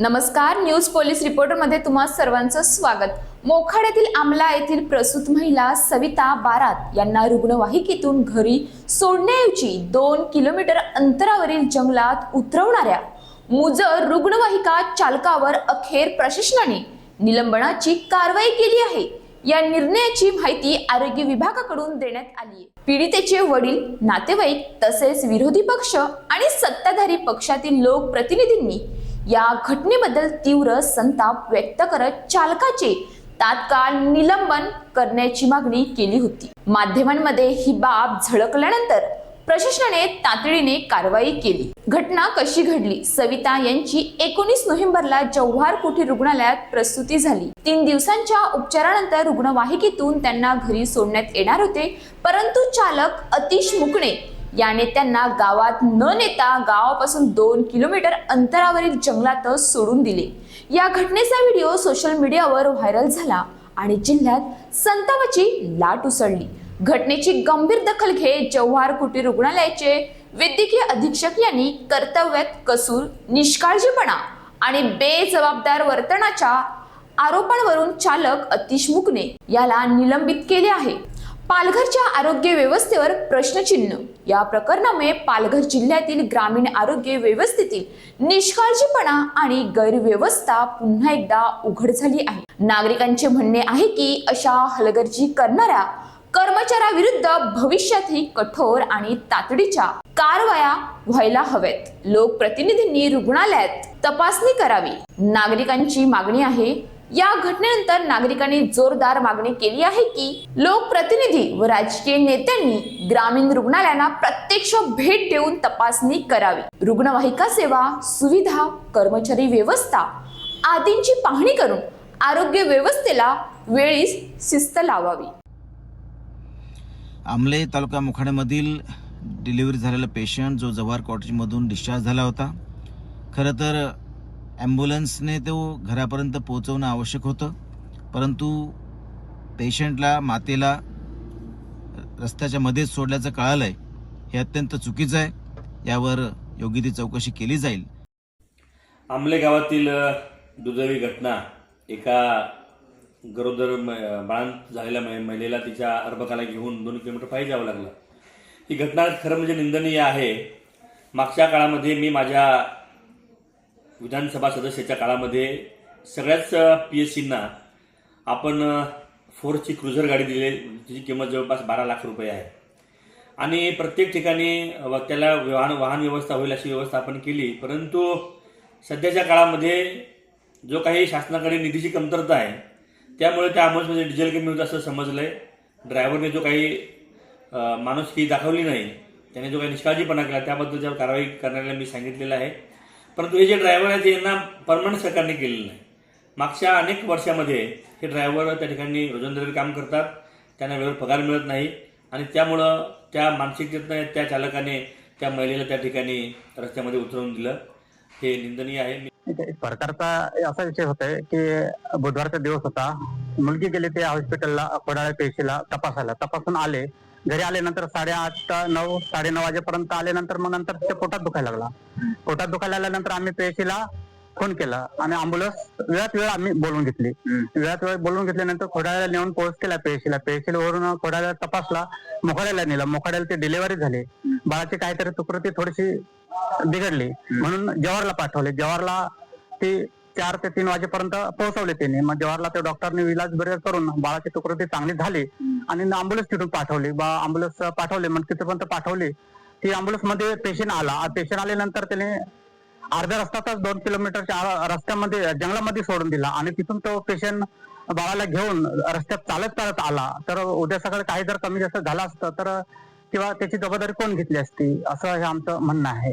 नमस्कार news police रिपोर्टरमध्ये तुम्हा सर्वांचं स्वागत. मोखाड्यातील आमला येथील प्रसूत महिला सविता बारात यांना रुग्णवाहिकेतून घरी सोडण्याऐवजी दोन किलोमीटर अंतरावरील जंगलात उतरवणाऱ्या मुजर रुग्णवाहिका चालकावर अखेर प्रशासनाने निलंबनाची कारवाई केली आहे. या निर्णयाची माहिती आरोग्य विभागाकडून देण्यात आली आहे. पीडितेचे वडील नातेवाईक तसेच विरोधी पक्ष आणि सत्ताधारी पक्षातील लोकप्रतिनिधींनी या घटनेबद्दल तीव्र संताप व्यक्त करत चालकाचे तात्काळ निलंबन करण्याची मागणी केली होती. माध्यमांमध्ये ही बाब झळकल्यानंतर प्रशासनाने तातडीने कारवाई केली. घटना कशी घडली? सविता यांची एकोणीस नोव्हेंबरला जव्हार कोठी रुग्णालयात प्रसूती झाली. तीन दिवसांच्या उपचारानंतर रुग्णवाहिकेतून त्यांना घरी सोडण्यात येणार होते परंतु चालक अतिश मुकणे याने त्यांना गावात न नेता गावापासून दोन किलोमीटर अंतरावरील जंगलातच सोडून दिले. या घटनेचा व्हिडिओ सोशल मीडियावर व्हायरल झाला आणि जिल्ह्यात संतापाची लाट उसळली. घटनेची गंभीर दखल घेत जव्हार कुटीर रुग्णालयाचे वैद्यकीय अधीक्षक यांनी कर्तव्यात कसूर निष्काळजीपणा आणि बेजबाबदार वर्तनाच्या आरोपांवरून चालक अतिश मुकणे याला निलंबित केले आहे. पालघरच्या आरोग्य व्यवस्थेवर प्रश्नचिन्ह. या प्रकरणामुळे पालघर जिल्ह्यातील ग्रामीण आरोग्य व्यवस्थेतील निष्काळजीपणा आणि गैरव्यवस्था पुन्हा एकदा उघड झाली आहे. नागरिकांचे म्हणणे आहे की अशा हलगर्जी करणाऱ्या कर्मचाऱ्याविरुद्ध भविष्यातही कठोर आणि तातडीच्या कारवाया व्हायला हव्यात लोकप्रतिनिधींनी रुग्णालयात तपासणी करावी. नागरिकांची मागणी आहे. या घटनेनंतर नागरिकांनी जोरदार मागणी केली आहे की लोकप्रतिनिधी व राजकीय नेत्यांनी ग्रामीण रुग्णालयांना प्रत्यक्ष भेट देऊन तपासणी करावी. रुग्णवाहिका सेवा सुविधा कर्मचारी व्यवस्था आदींची पाहणी करून आरोग्य व्यवस्थेला वेळीच शिस्त लावावी. आमले तालुका मुखाड्यामधील डिलिव्हरी झालेला पेशंट जो जव्हार कॉटेजमधून डिस्चार्ज झाला होता खरं तर ॲम्ब्युलन्सने तो घरापर्यंत पोहोचवणं आवश्यक होतं परंतु पेशंटला मातेला रस्त्याच्या मध्येच सोडल्याचं कळालं आहे हे अत्यंत चुकीचं आहे. यावर योग्य ती चौकशी केली जाईल. आंबले गावातील दुर्दैवी घटना एका गरोदर म- बाळांत झालेल्या महिलेला तिच्या अर्भकाला घेऊन दोन किलोमीटर पायी जावं लागलं. ही घटना खरं म्हणजे निंदनीय आहे. मागच्या काळामध्ये मी माझ्या विधानसभा सदस्याच्या काळामध्ये सगळ्याच पी एस सींना आपण फोरची फोर्सची क्रुझर गाडी दिली. तिची किंमत जवळपास बारा लाख रुपये आहे. आणि प्रत्येक ठिकाणी व त्याला वाहन वाहन व्यवस्था होईल अशी व्यवस्था आपण केली. परंतु सध्याच्या काळामध्ये जो काही शासनाकडे निधीची कमतरता आहे त्यामुळे त्या ॲम्ब्युलन्समध्ये डिझेल कमी होतं असं समजलं आहे ड्रायव्हरने जो काही माणूस ही दाखवली नाही. त्याने जो काही निष्काळजीपणा केला त्याबद्दलच्या कारवाई करण्याला मी सांगितलेलं आहे. परंतु हे जे ड्रायव्हर आहेत यांना परमनंट सरकारने केलेलं नाही. मागच्या अनेक वर्षामध्ये हे ड्रायव्हर त्या ठिकाणी रोजंदारी काम करतात. त्यांना वेळेवर पगार मिळत नाही. आणि त्यामुळं त्या मानसिकतेतनं त्या चालकाने त्या महिलेला त्या ठिकाणी रस्त्यामध्ये उतरवून दिलं. हे निंदनीय आहे. मी एक प्रकारचा असा विषय होतोय की बुधवारचा दिवस होता. मुलगी गेली ते हॉस्पिटलला कोडाळ्या पेशीला तपासायला. तपासून आले. घरी आल्यानंतर साडेआठ नऊ साडेनऊ वाजेपर्यंत आल्यानंतर मग नंतर ते पोटात दुखायला लागला. पोटात दुखायला लागल्यानंतर आम्ही पेशीला फोन केला आणि अँब्युलन्स वेळात वेळ आम्ही बोलून घेतली. वेळात वेळ बोलून घेतल्यानंतर खोडाळ्याला नेऊन पोहोच केला पेशीला पेशीला वरून खोडाळ्याला तपासला मोखाड्याला नेला. मोखाड्याला ते डिलिव्हरी झाली. बाळाची काहीतरी तुकृती थोडीशी बिघडली. म्हणून जवाहरला पाठवले. जवाहरला ती चार ते तीन वाजेपर्यंत पोहोचवले त्यांनी मग जवाहरला ते डॉक्टरने विलाज बरे करून बाळाची तुकृती चांगली झाली आणि अँब्युलन्स तिथून पाठवली. बा अँब्युलन्स पाठवले. मग तिथपर्यंत पाठवली. ती अँब्युलन्समध्ये पेशंट आला. पेशंट आल्यानंतर त्याने अर्ध्या रस्त्यातच दोन किलोमीटरच्या रस्त्यामध्ये जंगलामध्ये सोडून दिला. आणि तिथून तो पेशंट बाळाला घेऊन रस्त्यात चालत चालत आला. तर उद्या सकाळी काही जर कमी जास्त झालं असतं तर किंवा त्याची जबाबदारी कोण घेतली असती? असं हे आमचं म्हणणं आहे.